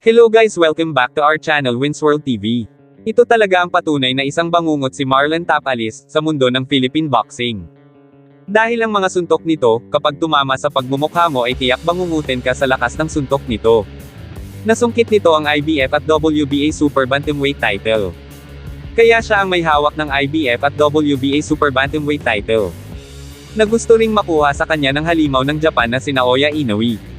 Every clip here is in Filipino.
Hello guys welcome back to our channel Wins World TV. Ito talaga ang patunay na isang bangungot si Marlon Tapalis sa mundo ng Philippine boxing. Dahil ang mga suntok nito, kapag tumama sa pagmumukha mo ay tiyak bangungutin ka sa lakas ng suntok nito. Nasungkit nito ang IBF at WBA Super Bantamweight title. Kaya siya ang may hawak ng IBF at WBA Super Bantamweight title. Na gusto ring makuha sa kanya ng halimaw ng Japan na si Naoya Inoue.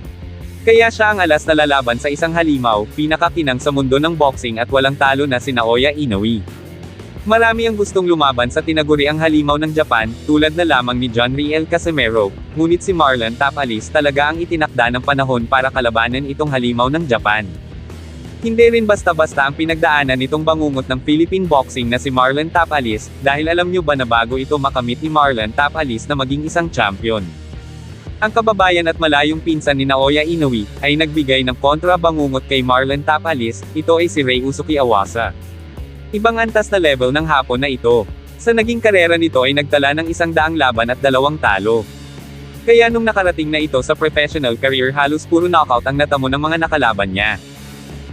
Kaya siya ang alas na lalaban sa isang halimaw, pinakakinang sa mundo ng boxing at walang talo na si Naoya Inoue. Marami ang gustong lumaban sa tinaguriang halimaw ng Japan, tulad na lamang ni John Riel Casimero, ngunit si Marlon Tapalis talaga ang itinakda ng panahon para kalabanan itong halimaw ng Japan. Hindi rin basta-basta ang pinagdaanan nitong bangungot ng Philippine boxing na si Marlon Tapalis, dahil alam nyo ba na bago ito makamit ni Marlon Tapalis na maging isang champion. Ang kababayan at malayong pinsan ni Naoya Inoue, ay nagbigay ng kontra bangungot kay Marlon Tapalis, ito ay si Rei Usuki Awasa. Ibang antas na level ng hapon na ito. Sa naging karera nito ay nagtala ng isang daang laban at dalawang talo. Kaya nung nakarating na ito sa professional career halos puro knockout ang natamo ng mga nakalaban niya.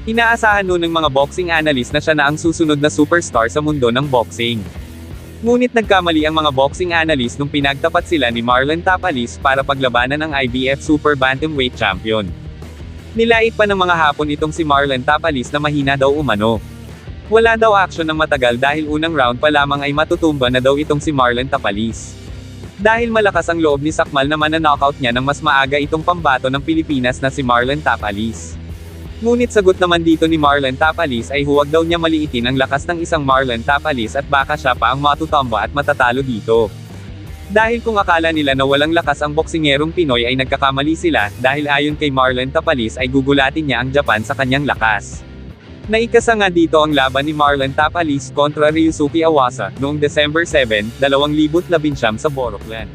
Inaasahan noon ng mga boxing analyst na siya na ang susunod na superstar sa mundo ng boxing. Ngunit nagkamali ang mga boxing analyst nung pinagtapat sila ni Marlon Tapalis para paglabanan ang IBF Super Bantamweight Champion. Nilait pa ng mga hapon itong si Marlon Tapalis na mahina daw umano. Wala daw action ng matagal dahil unang round pa lamang ay matutumba na daw itong si Marlon Tapalis. Dahil malakas ang loob ni Sakmal na mananockout niya ng mas maaga itong pambato ng Pilipinas na si Marlon Tapalis. Ngunit sagot naman dito ni Marlon Tapalis ay huwag daw niya maliitin ang lakas ng isang Marlon Tapalis at baka siya pa ang matutumba at matatalo dito. Dahil kung akala nila na walang lakas ang boksingerong Pinoy ay nagkakamali sila, dahil ayon kay Marlon Tapalis ay gugulatin niya ang Japan sa kanyang lakas. Naikasa nga dito ang laban ni Marlon Tapalis kontra Ryusuke Awasa, noong December 7, 2019 sa Boroklan.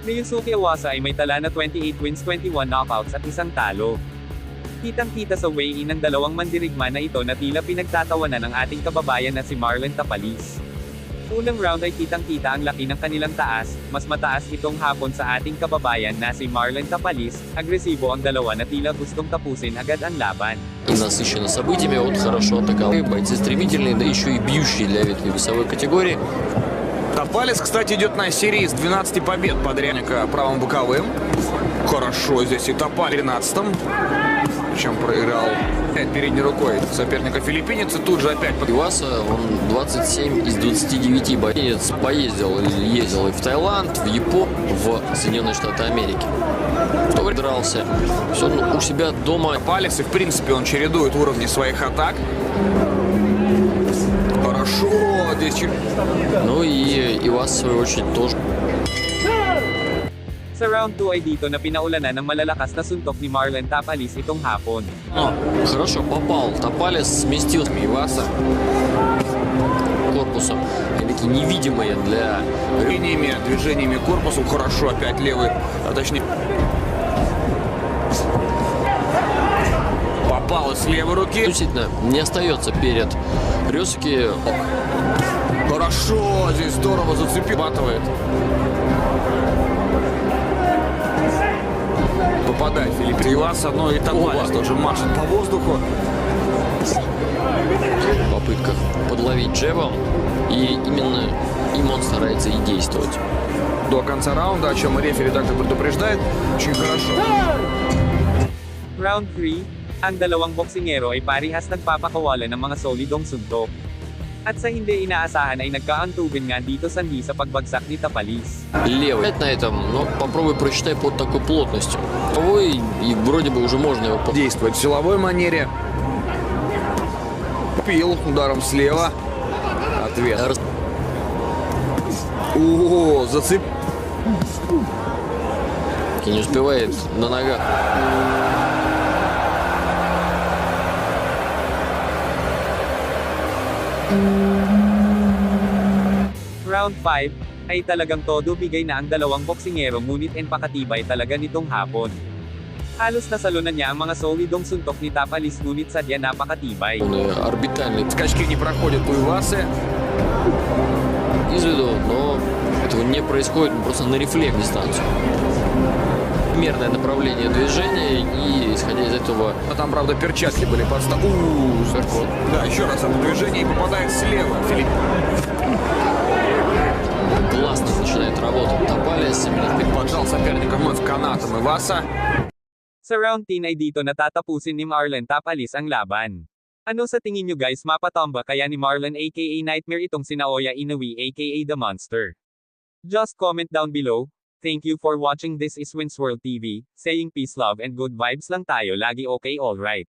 Ryusuke Awasa ay may tala na 28 wins 21 knockouts at isang talo. Kitang-kita sa weigh-in ng dalawang mandirigma na ito na tila pinagtatawanan ng ating kababayan na si Marlon Tapalis. Unang round ay kitang-kita ang laki ng kanilang taas, mas mataas itong hapon sa ating kababayan na si Marlon Tapalis, agresibo ang dalawa na tila gustong tapusin agad ang laban. и насыщена событиями, вот хорошо атаковали. Бойцы стремительные, да еще и бьющие для ветви весовой категории. Топалец, кстати, идет на серии с 12 побед подряд правым боковым. Хорошо здесь и Топаль 13 Причем проиграл передней рукой соперника филиппинец и тут же опять под... Иваса, он 27 из 29 боец поездил, или ездил и в Таиланд, в Японию, в Соединенные Штаты Америки. Кто дрался, все у себя дома. Палец, и в принципе он чередует уровни своих атак. Хорошо, здесь Ну и Ивас, в свою очередь, тоже Sa round 2 ay dito na pinaulanan ng malalakas na suntok ni Marlon Tapalis itong hapon. Ну, хорошо попал. Топалес сместил Иваса корпусом. Невидимые для линиями, движениями корпусом. Хорошо, опять левый, а точнее... Попал с левой руки. Действительно, не остается перед Рёсуки. Хорошо, здесь здорово зацепил. Батывает. Попадает Филипп Ивас одно и Опа. тоже машет по воздуху. попытках подловить джебом. И именно им он старается и действовать. До конца раунда, о чем рефери также предупреждает. Очень хорошо. Round 3, ang dalawang boksingero ay parihas nagpapakawalan ng mga solidong suntok. At sa hindi inaasahan ay nagkaantugan nga dito sanhi sa pagbagsak ni Tapalis. Левый. Опять на этом, но попробуй просчитай под такой плотностью. Ой, и вроде бы уже можно его под... Действует в силовой манере. Пил ударом слева. Ответ. Раз- О, зацеп... и не успевает на ногах. Round 5, ay talagang todo bigay na ang dalawang boksingero ngunit empakatibay talaga nitong hapon. Halos nasalunan niya ang mga solidong suntok ni Tapalis ngunit sadya napakatibay. Он и орбитальный Скачки не проходят у Ивасы. из виду, но этого не происходит, он просто на рефлекс дистанцию. Мерное направление движения, и исходя из этого Но там, правда, перчатки были. Ууу, Сверху. Да, еще раз это движение и попадает слева. Филипп. классно начинает работать Топалис. Поджал соперника вновь канатом Иваса. Sa round 10 ay dito natatapusin ni Marlon Tapalis ang laban. Ano sa tingin nyo guys mapatomba kaya ni Marlon aka Nightmare itong si Naoya Inoue aka The Monster? Just comment down below. Thank you for watching this is Wins World TV, saying peace love and good vibes lang tayo lagi okay alright.